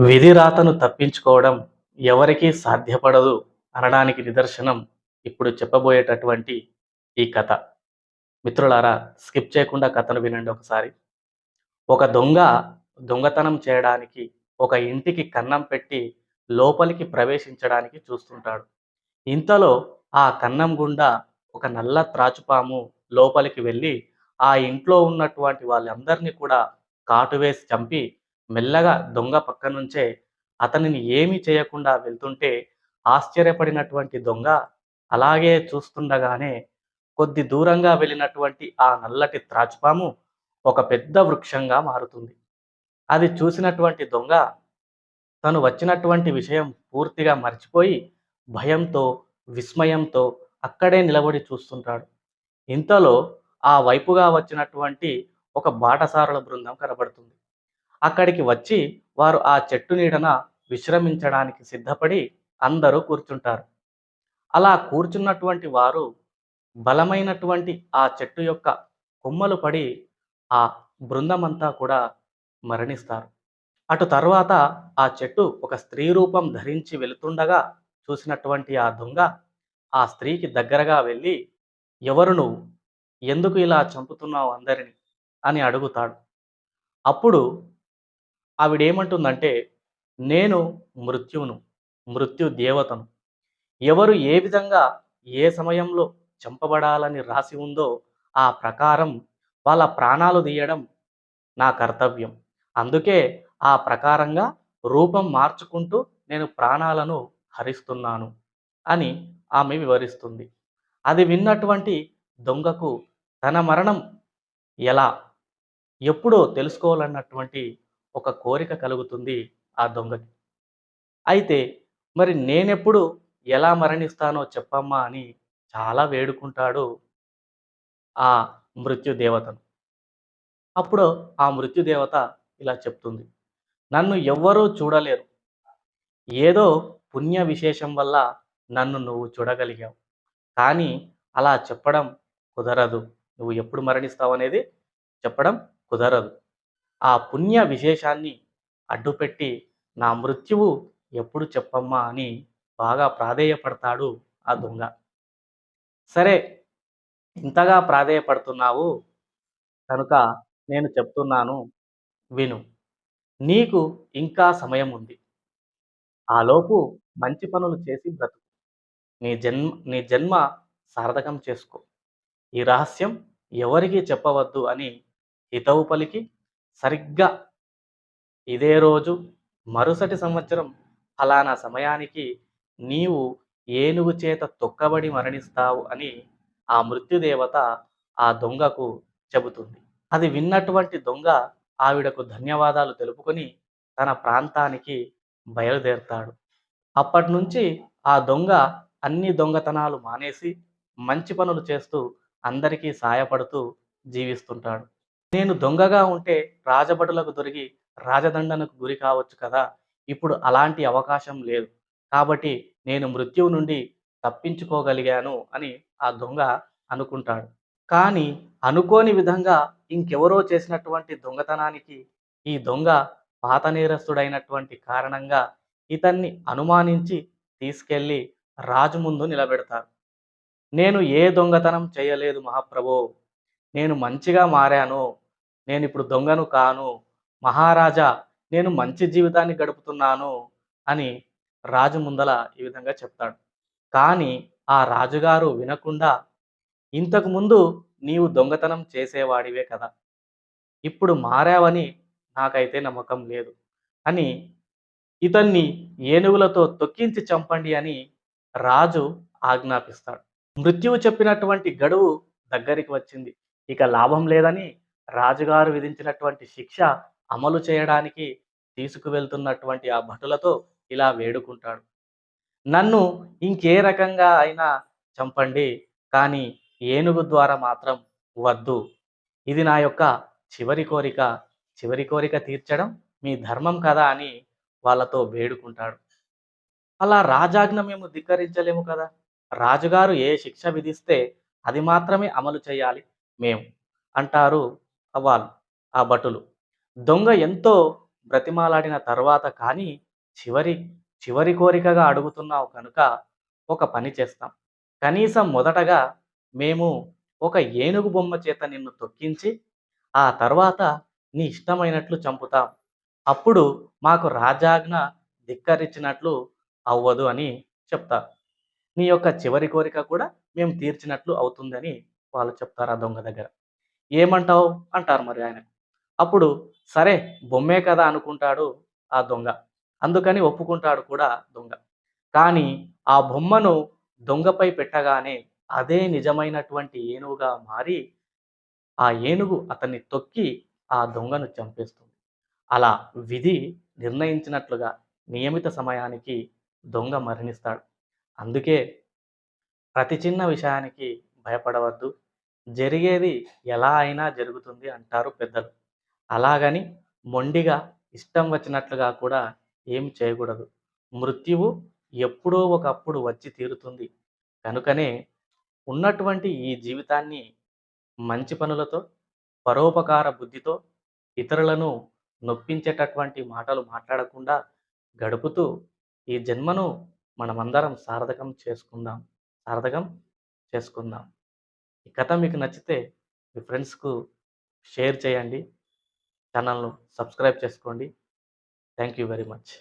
విధి రాతను తప్పించుకోవడం ఎవరికీ సాధ్యపడదు అనడానికి నిదర్శనం ఇప్పుడు చెప్పబోయేటటువంటి ఈ కథ. మిత్రులారా స్కిప్ చేయకుండా కథను వినండి ఒకసారి. ఒక దొంగ దొంగతనం చేయడానికి ఒక ఇంటికి కన్నం పెట్టి లోపలికి ప్రవేశించడానికి చూస్తుంటాడు. ఇంతలో ఆ కన్నం గుండా ఒక నల్ల త్రాచుపాము లోపలికి వెళ్ళి ఆ ఇంట్లో ఉన్నటువంటి వాళ్ళందరినీ కూడా కాటు వేసి చంపి మెల్లగా దొంగ పక్క నుంచే అతనిని ఏమీ చేయకుండా వెళ్తుంటే ఆశ్చర్యపడినటువంటి దొంగ అలాగే చూస్తుండగానే కొద్ది దూరంగా వెళ్ళినటువంటి ఆ నల్లటి త్రాచుపాము ఒక పెద్ద వృక్షంగా మారుతుంది. అది చూసినటువంటి దొంగ తను వచ్చినటువంటి విషయం పూర్తిగా మర్చిపోయి భయంతో విస్మయంతో అక్కడే నిలబడి చూస్తుంటాడు. ఇంతలో ఆ వైపుగా వచ్చినటువంటి ఒక బాటసారుల బృందం కనబడుతుంది. అక్కడికి వచ్చి వారు ఆ చెట్టు నీడన విశ్రమించడానికి సిద్ధపడి అందరూ కూర్చుంటారు. అలా కూర్చున్నటువంటి వారు బలమైనటువంటి ఆ చెట్టు యొక్క కొమ్మలు పడి ఆ బృందమంతా కూడా మరణిస్తారు. అటు తర్వాత ఆ చెట్టు ఒక స్త్రీ రూపం ధరించి వెళుతుండగా చూసినటువంటి ఆ దొంగ ఆ స్త్రీకి దగ్గరగా వెళ్ళి ఎవరు నువ్వు? ఎందుకు ఇలా చంపుతున్నావు అందరిని? అని అడుగుతాడు. అప్పుడు ఆవిడేమంటుందంటే నేను మృత్యువును మృత్యు దేవతను. ఎవరు ఏ విధంగా ఏ సమయంలో చంపబడాలని రాసి ఉందో ఆ ప్రకారం వాళ్ళ ప్రాణాలు తీయడం నా కర్తవ్యం. అందుకే ఆ ప్రకారంగా రూపం మార్చుకుంటూ నేను ప్రాణాలను హరిస్తున్నాను అని ఆమె వివరిస్తుంది. అది విన్నటువంటి దొంగకు తన మరణం ఎలా ఎప్పుడో తెలుసుకోవాలన్నటువంటి ఒక కోరిక కలుగుతుంది ఆ దొంగకి. అయితే మరి నేనెప్పుడు ఎలా మరణిస్తానో చెప్పమ్మా అని చాలా వేడుకుంటాడు ఆ మృత్యుదేవతను అప్పుడు ఆ మృత్యుదేవత ఇలా చెప్తుంది. నన్ను ఎవ్వరూ చూడలేరు. ఏదో పుణ్య విశేషం వల్ల నన్ను నువ్వు చూడగలిగావు. కానీ అలా చెప్పడం కుదరదు. నువ్వు ఎప్పుడు మరణిస్తావు అనేది చెప్పడం కుదరదు. ఆ పుణ్య విశేషాన్ని అడ్డుపెట్టి నా మృత్యువు ఎప్పుడు చెప్పమ్మా అని బాగా ప్రాధేయపడతాడు ఆ దొంగ. సరే ఇంతగా ప్రాధేయపడుతున్నావు కనుక నేను చెప్తున్నాను విను. నీకు ఇంకా సమయం ఉంది. ఆలోపు మంచి పనులు చేసి బ్రతుకు. నీ జన్మ నీ జన్మ సార్థకం చేసుకో. ఈ రహస్యం ఎవరికీ చెప్పవద్దు అని హితవు పలికి సరిగ్గా ఇదే రోజు మరుసటి సంవత్సరం ఫలానా సమయానికి నీవు ఏనుగు చేత తొక్కబడి మరణిస్తావు అని ఆ మృత్యుదేవత ఆ దొంగకు చెబుతుంది. అది విన్నటువంటి దొంగ ఆవిడకు ధన్యవాదాలు తెలుపుకొని తన ప్రాంతానికి బయలుదేరతాడు. అప్పటి నుంచి ఆ దొంగ అన్ని దొంగతనాలు మానేసి మంచి పనులు చేస్తూ అందరికీ సాయపడుతూ జీవిస్తుంటాడు. నేను దొంగగా ఉంటే రాజభటులకు దొరికి రాజదండనకు గురి కావచ్చు కదా? ఇప్పుడు అలాంటి అవకాశం లేదు. కాబట్టి నేను మృత్యువు నుండి తప్పించుకోగలిగాను అని ఆ దొంగ అనుకుంటాడు. కానీ అనుకోని విధంగా ఇంకెవరో చేసినటువంటి దొంగతనానికి ఈ దొంగ పాత నేరస్తుడైనటువంటి కారణంగా ఇతన్ని అనుమానించి తీసుకెళ్ళి రాజు ముందు నిలబెడతారు. నేను ఏ దొంగతనం చేయలేదు మహాప్రభో. నేను మంచిగా మారాను నేను ఇప్పుడు దొంగను కాను మహారాజా నేను మంచి జీవితాన్ని గడుపుతున్నాను అని రాజు ముందల ఈ విధంగా చెప్తాడు. కానీ ఆ రాజుగారు వినకుండా ఇంతకుముందు నీవు దొంగతనం చేసేవాడివే కదా ఇప్పుడు మారావని నాకైతే నమ్మకం లేదు అని ఇతన్ని ఏనుగులతో తొక్కించి చంపండి అని రాజు ఆజ్ఞాపిస్తాడు. మృత్యువు చెప్పినటువంటి గడువు దగ్గరికి వచ్చింది. ఇక లాభం లేదని రాజుగారు విధించినటువంటి శిక్ష అమలు చేయడానికి తీసుకువెళ్తున్నటువంటి ఆ భటులతో ఇలా వేడుకుంటాడు. నన్ను ఇంకే రకంగా అయినా చంపండి కానీ ఏనుగు ద్వారా మాత్రం వద్దు. ఇది నా యొక్క చివరి కోరిక. చివరి కోరిక తీర్చడం మీ ధర్మం కదా అని వాళ్ళతో వేడుకుంటాడు. అలా రాజాజ్ఞ మేము ధిక్కరించలేము కదా. రాజుగారు ఏ శిక్ష విధిస్తే అది మాత్రమే అమలు చేయాలి. మేము అంటారు వాళ్ళు ఆ భటులు. దొంగ ఎంతో బ్రతిమాలాడిన తర్వాత కానీ చివరి చివరి కోరికగా అడుగుతున్నావు కనుక ఒక పని చేస్తాం. కనీసం మొదటగా మేము ఒక ఏనుగు బొమ్మ చేత నిన్ను తొక్కించి ఆ తర్వాత నీ ఇష్టమైనట్లు చంపుతాం. అప్పుడు మాకు రాజాజ్ఞ ధిక్కరించినట్లు అవ్వదు అని చెప్తారు. నీ యొక్క చివరి కోరిక కూడా మేము తీర్చినట్లు అవుతుందని వాళ్ళు చెప్తారు ఆ దొంగ దగ్గర? ఏమంటావు? అంటారు మరి ఆయన. అప్పుడు సరే బొమ్మే కదా అనుకుంటాడు ఆ దొంగ. అందుకని ఒప్పుకుంటాడు కూడా దొంగ. కానీ ఆ బొమ్మను దొంగపై పెట్టగానే అదే నిజమైనటువంటి ఏనుగుగా మారి ఆ ఏనుగు అతన్ని తొక్కి ఆ దొంగను చంపేస్తుంది. అలా విధి నిర్ణయించినట్లుగా నియమిత సమయానికి దొంగ మరణిస్తాడు. అందుకే ప్రతి చిన్న విషయానికి భయపడవద్దు. జరిగేది ఎలా అయినా జరుగుతుంది అంటారు పెద్దలు. అలాగని మొండిగా ఇష్టం వచ్చినట్లుగా కూడా ఏం చేయకూడదు. మృత్యువు ఎప్పుడో ఒకప్పుడు వచ్చి తీరుతుంది. కనుకనే ఉన్నటువంటి ఈ జీవితాన్ని మంచి పనులతో పరోపకార బుద్ధితో ఇతరులను నొప్పించేటటువంటి మాటలు మాట్లాడకుండా గడుపుతూ ఈ జన్మను మనమందరం సార్థకం చేసుకుందాం. సార్థకం చేసుకుందాం. ఈ కథ మీకు నచ్చితే మీ ఫ్రెండ్స్కు షేర్ చేయండి. ఛానల్ను సబ్స్క్రైబ్ చేసుకోండి. Thank you very much.